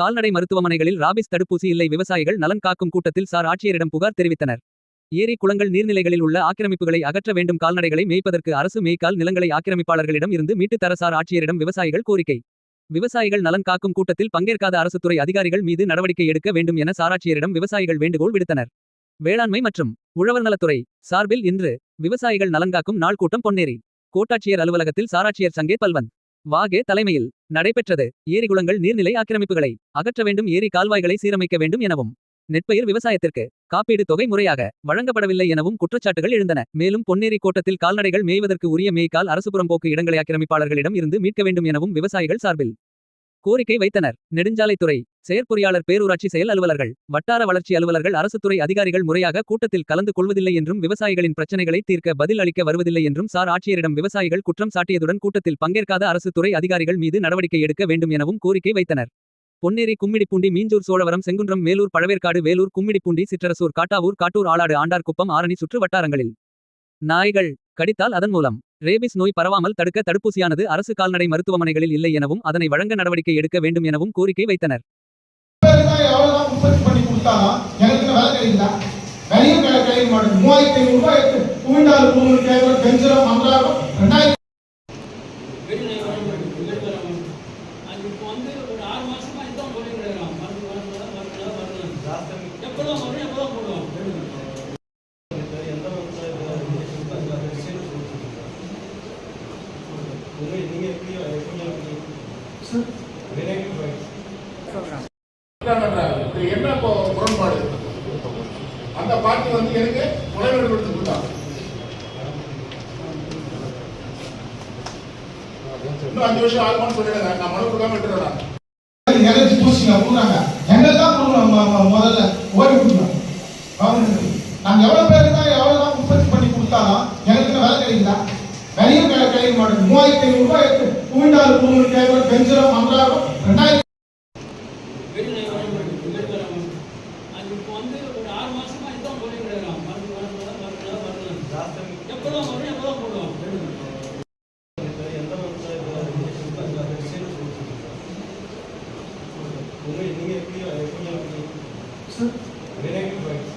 கால்நடை மருத்துவமனைகளில் ராபிஸ் தடுப்பூசி இல்லை விவசாயிகள் நலன் காக்கும் கூட்டத்தில் சார் ஆட்சியரிடம் புகார் தெரிவித்தனர். ஏரி குளங்கள் நீர்நிலைகளில் உள்ள ஆக்கிரமிப்புகளை அகற்ற வேண்டும் கால்நடைகளை மேய்ப்பதற்கு அரசு மேய்க்கால் நிலங்களை ஆக்கிரமிப்பாளர்களிடம் இருந்து மீட்டு தர சார் ஆட்சியரிடம் விவசாயிகள் கோரிக்கை. விவசாயிகள் நலன் காக்கும் கூட்டத்தில் பங்கேற்காத அரசுத்துறை அதிகாரிகள் மீது நடவடிக்கை எடுக்க வேண்டும் என சாராட்சியரிடம் விவசாயிகள் வேண்டுகோள் விடுத்தனர். வேளாண்மை மற்றும் உழவர் நலத்துறை சார்பில் இன்று விவசாயிகள் நலன்காக்கும் நாள் கூட்டம் பொன்னேரி. கோட்டாட்சியர் அலுவலகத்தில் சாராட்சியர் சங்கே பல்வந்த். வாகே தலைமையில் நடைபெற்றது. ஏரிகுளங்கள் நீர்நிலை ஆக்கிரமிப்புகளை அகற்ற வேண்டும் ஏரி கால்வாய்களை சீரமைக்க வேண்டும் எனவும் நெற்பயிர் விவசாயத்திற்கு காப்பீடு தொகை முறையாக வழங்கப்படவில்லை எனவும் குற்றச்சாட்டுகள் எழுந்தன. மேலும் பொன்னேரி கோட்டத்தில் கால்நடைகள் மேய்வதற்கு உரிய மேய்க்கால் அரசு போக்கு இடங்களை ஆக்கிரமிப்பாளர்களிடம் இருந்து மீட்க வேண்டும் எனவும் விவசாயிகள் சார்பில் கோரிக்கை வைத்தனர். நெடுஞ்சாலைத்துறை செயற்பொறியாளர் பேரூராட்சி செயல் அலுவலர்கள் வட்டார வளர்ச்சி அலுவலர்கள் அரசுத்துறை அதிகாரிகள் முறையாக கூட்டத்தில் கலந்து கொள்வதில்லை என்றும் விவசாயிகளின் பிரச்சனைகளை தீர்க்க பதில் அளிக்க வருவதில்லை என்றும் சார் ஆட்சியரிடம் விவசாயிகள் குற்றம் சாட்டியதுடன் கூட்டத்தில் பங்கேற்காத அரசுத்துறை அதிகாரிகள் மீது நடவடிக்கை எடுக்க வேண்டும் எனவும் கோரிக்கை வைத்தனர். பொன்னேரி கும்மிடிப்பூண்டி மீஞ்சூர் சோழவரம் செங்குன்றம் மேலூர் பழவேற்காடு வேலூர் கும்மிடிப்பூண்டி சிற்றரசூர் காட்டாவூர் காட்டூர் ஆளாடு ஆண்டார்குப்பம் ஆரணி சுற்று வட்டாரங்களில். நாய்கள் கடித்தால் அதன் மூலம் ரேபிஸ் நோய் பரவாமல் தடுக்க தடுப்பூசியானது அரசு கால்நடை மருத்துவமனைகளில் இல்லை எனவும் அதனை வழங்க நடவடிக்கை எடுக்க வேண்டும் எனவும் கோரிக்கை வைத்தனர். பேருதான் என்ன இப்போ முரண்பாடு அந்த பார்ட்டி வந்து எனக்கு கொடுத்து கொடுத்தாங்க இன்னும் அஞ்சு வருஷம் ஆகுமான்னு சொல்லிடுங்க நான் மனு கொடுக்காம விட்டுறேன் எலர்ஜி பூசிங்க கொடுக்குறாங்க தான் கொடுக்கணும் முதல்ல ஓடி கொடுக்கணும் கவர்மெண்ட் நாங்கள் எவ்வளோ பேருக்கு தான் ಮಾಡಿದ್ರು ಮೂವತ್ತು ಐನೂರು ರೂಪಾಯಿ ಇತ್ತು ಹೂವಿಂಡಾಲ್ ಭೂಮಿ ಕೇವಲ ಬೆಂಜರ ಮಂಗಳಾರು ரெண்டாயிரத்தி நீங்க எப்படி எப்படி சார் விநாயகர்